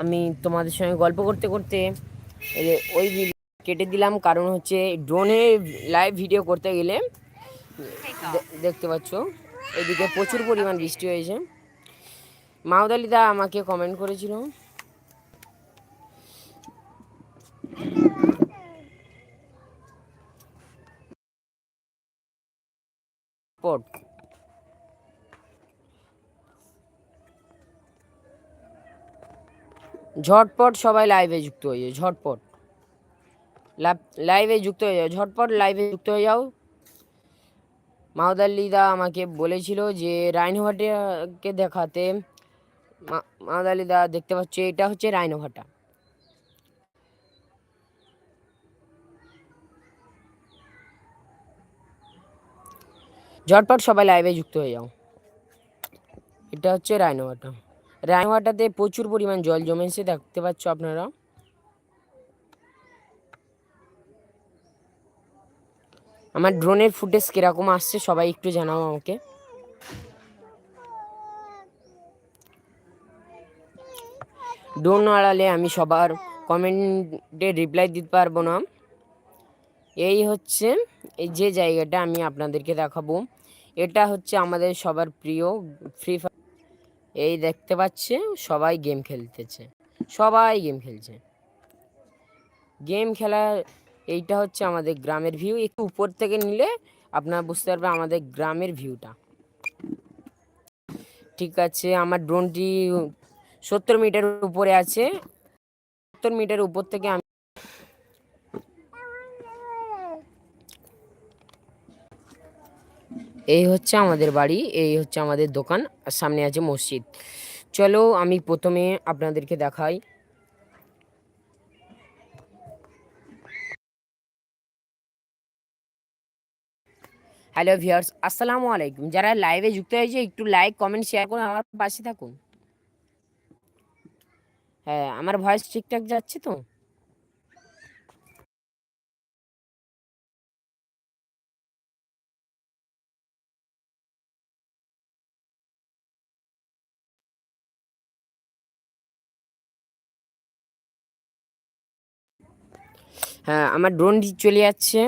আমি তোমাদের সঙ্গে গল্প করতে করতে ওই কেটে দিলাম, কারণ হচ্ছে ড্রোনে লাইভ ভিডিও করতে গেলে দেখতে পাচ্ছ, এদিকে প্রচুর পরিমাণ বৃষ্টি হয়েছে। মাউদালিদা আমাকে কমেন্ট করেছিল। পট ঝটপট সবাই লাইভে যুক্ত হয়ে যাও, ঝটপট। লাইভে যুক্ত হয়ে যাও, ঝটপট লাইভে যুক্ত হয়ে যাও। মাহদাল্লিদা আমাকে বলেছিল যে রাইনোভাটাকে দেখাতে মাহদাল্লিদা দেখতে পাচ্ছি, এটা হচ্ছে রাইনোভাটা ঝটপট সবাই লাইভে যুক্ত হয়ে যাও। এটা হচ্ছে রাইনোভাটা রায়ওয়াটাতে প্রচুর পরিমাণ জল জমেছে, দেখতে পাচ্ছ আপনারা। আমার ড্রোনের ফুটেজ কীরকম আসছে, সবাই একটু জানাও আমাকে। ড্রোন আড়ালে আমি সবার কমেন্টে রিপ্লাই দিতে পারব না। এই হচ্ছে, এই যে জায়গাটা আমি আপনাদেরকে দেখাবো, এটা হচ্ছে আমাদের সবার প্রিয় ফ্রি ফায়ার এই দেখতে পাচ্ছে সবাই গেম খেলতেছে। সবাই গেম খেলছে। গেম খেলা এইটা হচ্ছে আমাদের গ্রামের ভিউ একটু উপর থেকে নিলে আপনারা বুঝতে পারবেন আমাদের গ্রামের ভিউটা ঠিক আছে, আমার ড্রোনটি সত্তর মিটার উপরে আছে। সত্তর মিটার উপর থেকে আমি এই হচ্ছে আমাদের বাড়ি, এই হচ্ছে আমাদের দোকান, আর সামনে আছে মসজিদ। চলো আমি প্রথমে আপনাদেরকে দেখাই। হ্যালো ভিউয়ার্স আসসালামু আলাইকুম। যারা লাইভে যুক্ত হয়েছে, একটু লাইক কমেন্ট শেয়ার করে আমার পাশে থাকুন। হ্যাঁ আমার ভয়েস ঠিকঠাক যাচ্ছে তো? আমার ড্রোনটি চলে যাচ্ছে।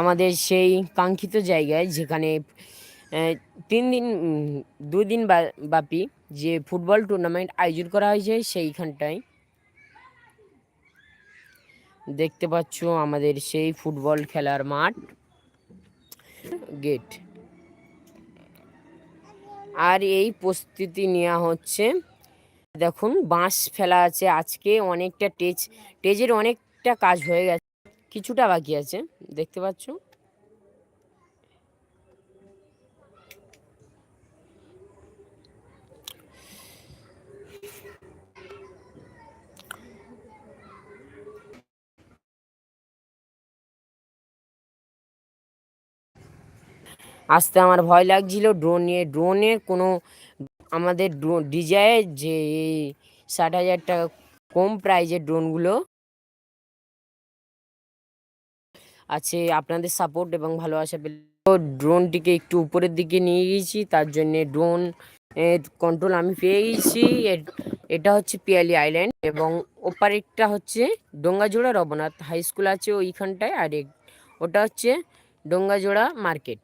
আমাদের সেই কাঙ্ক্ষিত জায়গায় যেখানে তিন দিন দুদিন ব্যাপী যে ফুটবল টুর্নামেন্ট আয়োজন করা হয়েছে সেইখানটায়। দেখতে পাচ্ছ আমাদের সেই ফুটবল খেলার মাঠ গেট আর এই প্রস্তুতি নেওয়া হচ্ছে। দেখুন, বাঁশ ফেলা আছে। আজকে অনেকটা টেজ টেজের অনেকটা কাজ হয়ে গেছে। কিছুটা বাকি আছে, দেখতে পাচ্ছ? আসতে আমার ভয় লাগছিল। ড্রোন নিয়ে ড্রোনের কোনো আমাদের ডিজাইন যে ষাট হাজার টাকা কম প্রাইজের ড্রোনগুলো আছে, আপনাদের সাপোর্ট এবং ভালোবাসা পেলে। ড্রোনটিকে একটু উপরের দিকে নিয়ে গেছি তার জন্যে ড্রোন কন্ট্রোল আমি পেয়ে গেছি এটা হচ্ছে পিয়ালি আইল্যান্ড এবং ওপারেরটা হচ্ছে ডোঙ্গাজোড়া রবনাথ হাই স্কুল আছে ওইখানটায়, আর ওটা হচ্ছে ডোঙ্গাজোড়া মার্কেট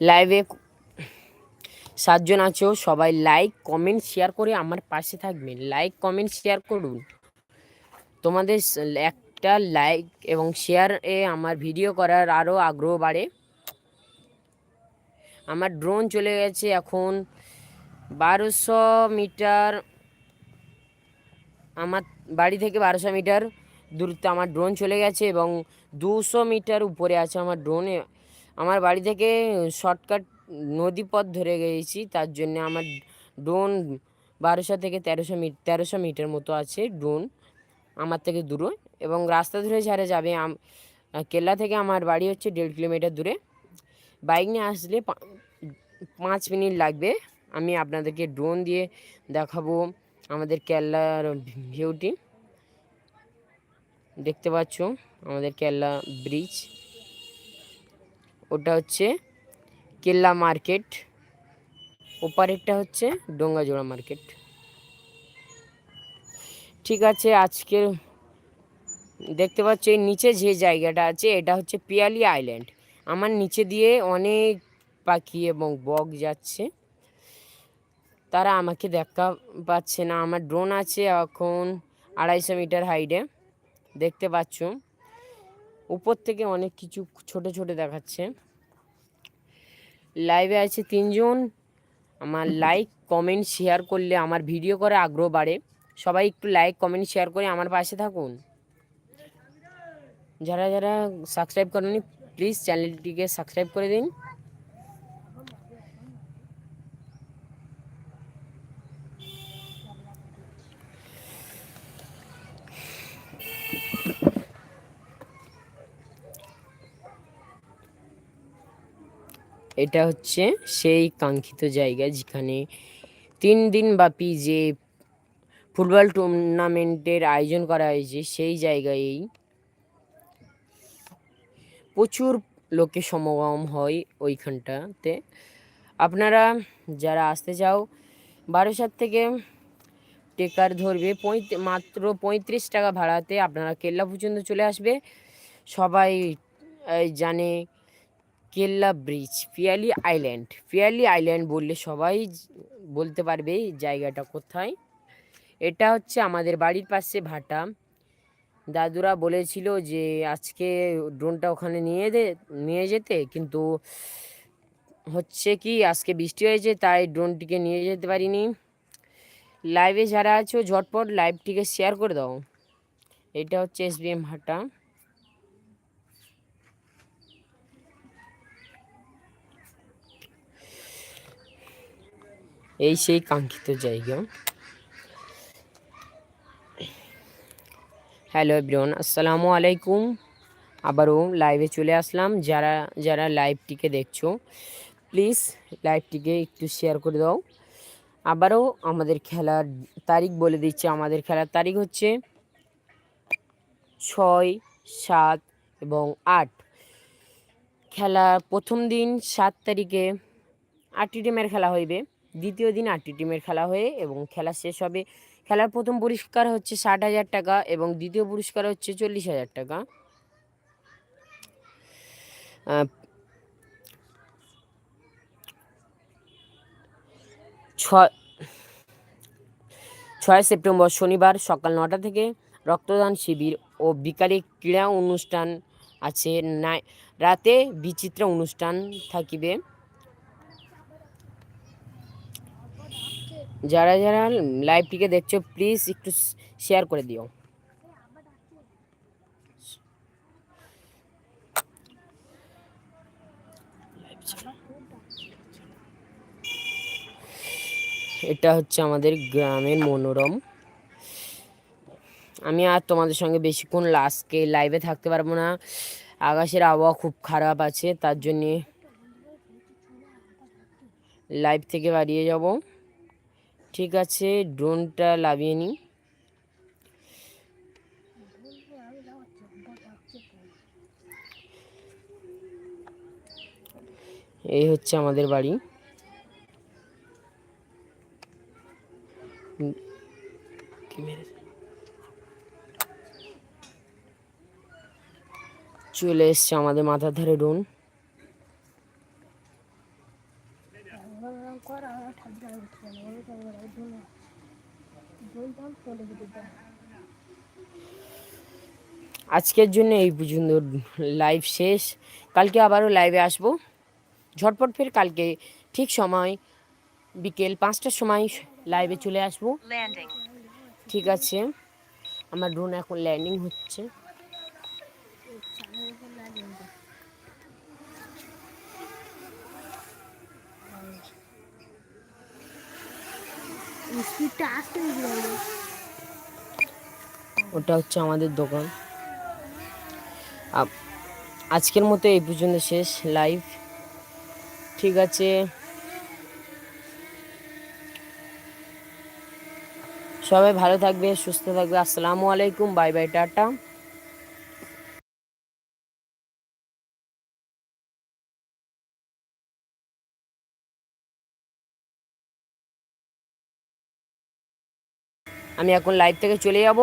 লাইভে সাতজন আছো, সবাই লাইক কমেন্ট শেয়ার করে আমার পাশে থাকবেন। লাইক কমেন্ট শেয়ার করুন। তোমাদের একটা লাইক এবং শেয়ারে আমার ভিডিও করার আরও আগ্রহ বাড়ে। আমার ড্রোন চলে গেছে এখন বারোশো মিটার, আমার বাড়ি থেকে বারোশো মিটার দূরত্বে আমার ড্রোন চলে গেছে এবং দুশো মিটার উপরে আছে আমার ড্রোনে আমার বাড়ি থেকে শর্টকাট নদী পথ ধরে গিয়েছি তার জন্য আমার ড্রোন বারোশো থেকে তেরোশো মিট, তেরোশো মিটার মতো আছে ড্রোন আমার থেকে দূরে। এবং রাস্তা ধরে ছাড়ে যাবে কেল্লা থেকে আমার বাড়ি হচ্ছে দেড় কিলোমিটার দূরে। বাইক নিয়ে আসলে পাঁচ মিনিট লাগবে। আমি আপনাদেরকে ড্রোন দিয়ে দেখাবো আমাদের কেল্লার ভিউটি। দেখতে পাচ্ছ আমাদের কেল্লা ব্রিজ। ওটা হচ্ছে কেল্লা মার্কেট। ওপারেরটা হচ্ছে ডোঙ্গাজোড়া মার্কেট। ঠিক আছে, আজকের দেখতে পাচ্ছ এই নিচে যে জায়গাটা আছে, এটা হচ্ছে পিয়ালি আইল্যান্ড। আমার নিচে দিয়ে অনেক পাখি এবং বক যাচ্ছে। তারা আমাকে দেখা পাচ্ছে না। আমার ড্রোন আছে এখন আড়াইশো মিটার হাইটে। দেখতে পাচ্ছ। উপর থেকে অনেক কিছু ছোট ছোট দেখাচ্ছে। লাইভে আছে তিনজন। আমার লাইক কমেন্ট শেয়ার করলে আমার ভিডিও করে আগ্রহ বাড়ে। সবাই একটু লাইক কমেন্ট শেয়ার করে আমার পাশে থাকুন। যারা যারা সাবস্ক্রাইব করেনি প্লিজ চ্যানেলটিকে সাবস্ক্রাইব করে দিন। এটা হচ্ছে সেই কাঙ্ক্ষিত জায়গা যেখানে তিন দিন ব্যাপী যে ফুটবল টুর্নামেন্টের আয়োজন করা হয়েছে, সেই জায়গায়ই প্রচুর লোকের সমাগম হয় ওইখানটাতে। আপনারা যারা আসতে চাও, বারোসাত থেকে টেকার ধরবে মাত্র পঁয়ত্রিশ টাকা ভাড়াতে আপনারা কেল্লা পর্যন্ত চলে আসবে। সবাই জানে কেল্লা bridge Piyali island. Piyali island বললে সবাই বলতে পারবে জায়গাটা কোথায়। এটা হচ্ছে আমাদের বাড়ির পাশে ভাটা। দাদুরা বলেছিল যে আজকে ড্রোনটা ওখানে নিয়ে দে, নিয়ে যেতে, কিন্তু হচ্ছে কি আজকে বৃষ্টি হয়েছে, তাই ড্রোনটিকে নিয়ে যেতে পারিনি। লাইভে যারা আছো, ঝটপট লাইভটিকে শেয়ার করে দাও। এটা হচ্ছে এস বি এম হাটা এই সেই কাঙ্ক্ষিত জায়গা। হ্যালো এভরিওয়ান আসসালামু আলাইকুম। আবারও লাইভে চলে আসলাম। যারা যারা লাইভটিকে দেখছ প্লিজ লাইভটিকে একটু শেয়ার করে দাও। আবারও আমাদের খেলার তারিখ বলে দিচ্ছে। আমাদের খেলার তারিখ হচ্ছে ছয়, সাত এবং আট। খেলা প্রথম দিন সাত তারিখে আটটি টিমের খেলা হইবে। দ্বিতীয় দিন আটটি টিমের খেলা হয়ে এবং খেলা শেষ হবে। খেলার প্রথম পুরস্কার হচ্ছে ষাট হাজার টাকা এবং দ্বিতীয় পুরস্কার হচ্ছে চল্লিশ হাজার টাকা। ছয় সেপ্টেম্বর শনিবার সকাল নটা থেকে রক্তদান শিবির ও বিকালে ক্রীড়া অনুষ্ঠান আছে। রাতে বিচিত্রা অনুষ্ঠান থাকিবে। যারা যারা লাইভটিকে দেখছ প্লিজ একটু শেয়ার করে দিও। এটা হচ্ছে আমাদের গ্রামের মনোরম। আমি আর তোমাদের সঙ্গে বেশিক্ষণ লাস্টকে লাইভে থাকতে পারব না। আকাশের আবহাওয়া খুব খারাপ আছে, তার জন্যে লাইভ থেকে বাড়িয়ে যাব। ঠিক আছে ড্রোনটা লাভিয়ে নিই। এই হচ্ছে আমাদের বাড়ি। চলে এসছে আমাদের মাথার ধারে ড্রোন আজকের জন্য এই পর্যন্ত লাইভ শেষ। কালকে আবারও লাইভে আসব। ঝটপট ফের কালকে ঠিক সময় বিকেল পাঁচটার সময় লাইভে চলে আসব। ঠিক আছে। আমার ড্রোন এখন ল্যান্ডিং হচ্ছে। ওটা হচ্ছে আমাদের দোকান। আজকের মতো এই পর্যন্ত শেষ লাইভ ঠিক আছে। সবাই ভালো থাকবে, সুস্থ থাকবে। আসসালামু আলাইকুম, বাই বাই, টাটা। আমি এখন লাইভ থেকে চলে যাব।